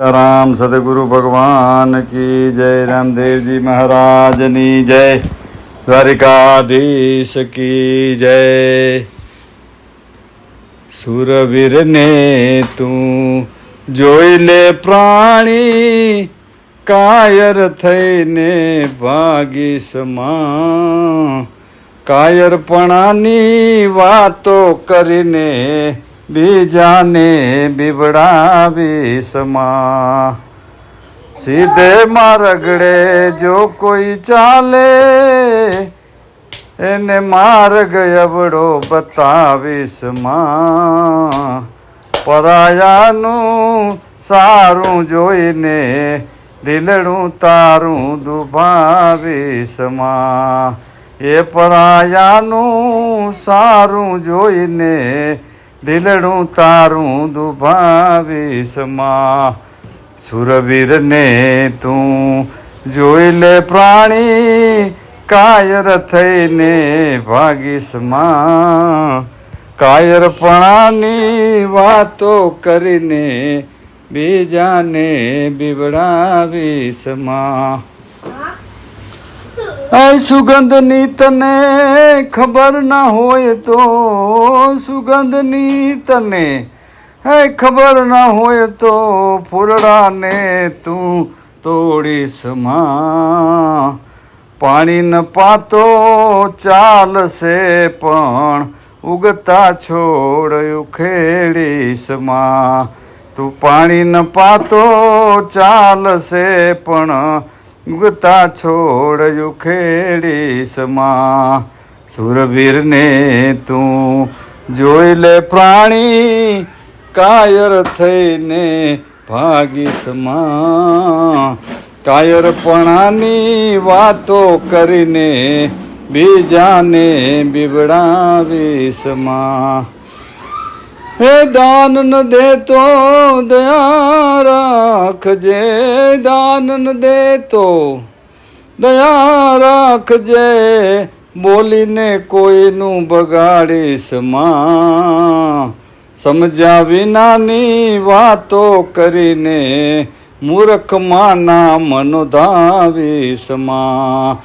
રામ સદગુરુ ભગવાન કી જય રામદેવજી મહારાજની જય દ્વારિકાધીશ કી જય સુરવીરને તું જોઈ લે પ્રાણી કાયર થઈને ભાગી સમા કાયરપણાની વાતો કરીને બીજાને બીવડાવી સમા સીધે મારગડે જો કોઈ ચાલે એને માર્ગ અબડો બતાવીશમાં પરાયાનું સારું જોઈને દિલડું તારું દુભાવીશમાં એ પરાયાનું સારું જોઈને દિલડું તારું દુભાવીશમાં સુરવીરને તું જોઈ લે પ્રાણી, કાયર થઈને ભાગીશમાં કાયરપણાની વાતો કરીને બીજાને બીવડાવીશમાં. આ સુગંધની તને ખબર ના હોય તો, સુગંધની તને હે ખબર ના હોય તો ફૂલડાને તું તોડીશ પાણી ન પાતો ચાલશે પણ, ઉગતા છોડ ઉખેડીશ તું પાણી ન પાતો ચાલશે પણ ઉગતા છોડ ઉખેડીશમાં સુરવીરને તું જોઈ લે પ્રાણી, કાયર થઈને ભાગીશમાં કાયરપણાની વાતો કરીને બીજાને બીવડાવીશમાં હે દાન ન દેતો દયા રાખજે દાન ન દેતો દયા રાખજે બોલીને કોઈનું બગાડીશમાં. સમજ્યા વિનાની વાતો કરીને મૂર્ખમાના મનોધાવીશમાં.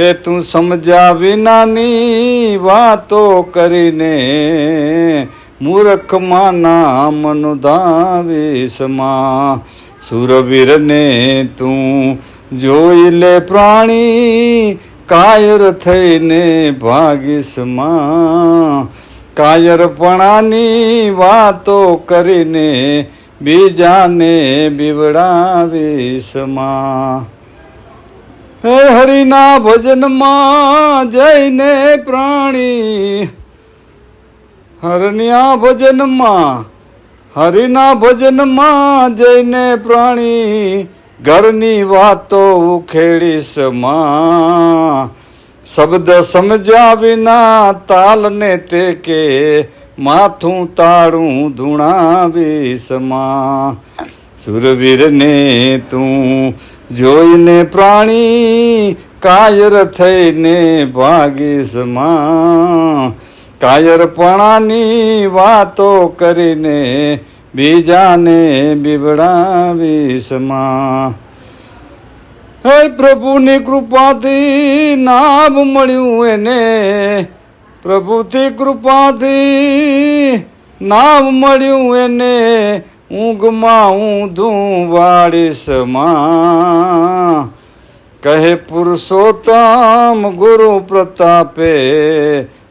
એ તું સમજ્યા વિનાની વાતો કરીને મૂર્ખમાના મનુદાવીશમાં સુરવીરને તું જોઈ લે પ્રાણી, કાયર થઈને ભાગીશમાં. કાયરપણાની વાતો કરીને બીજાને બીવડાવીશમાં. હે હરિના ભજનમાં જઈને પ્રાણી હરન્યા ભજનમાં, હરિના ભજનમાં જઈને પ્રાણી ઘરની વાતો ઉખેડીશમાં. શબ્દ સમજ્યા વિના તાલને ટેકે, માથું તાળું ધૂણાવીશમાં. સુરવીરને તું જોઈને પ્રાણી કાયર થઈને ભાગીશમાં. કાયરપણાની વાતો કરીને બીજાને બીવડાવીશમાં હે પ્રભુની કૃપાથી નામ મળ્યું એને. પ્રભુથી કૃપાથી નામ મળ્યું એને. ઊંઘમાં ઊંધું વાળીશમાં કહે પુરુષોત્તમ ગુરુ પ્રતાપે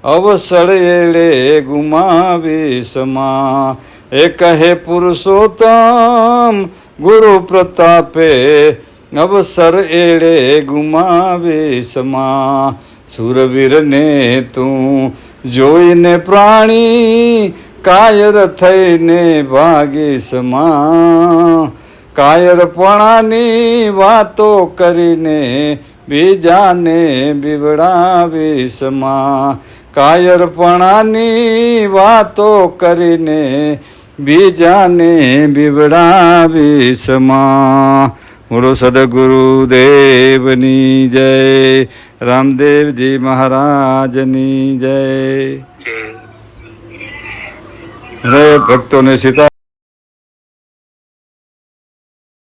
અવસર એળે ગુમાવીશમાં એ કહે પુરુષોત્તમ, ગુરુ પ્રતાપે અવસર એળે ગુમાવીશમાં સુરવીરને તું જોઈને પ્રાણી કાયર થઈને ભાગીશમાં કાયરપણાની વાતો કરીને બીજાને બીવડાવીશમાં કાયરપણાની વાતો કરીને બીજાને બીવડાવીશમાં બોલો સદગુરુદેવની જય રામદેવજી મહારાજની જય. રે ભક્તોને સીતા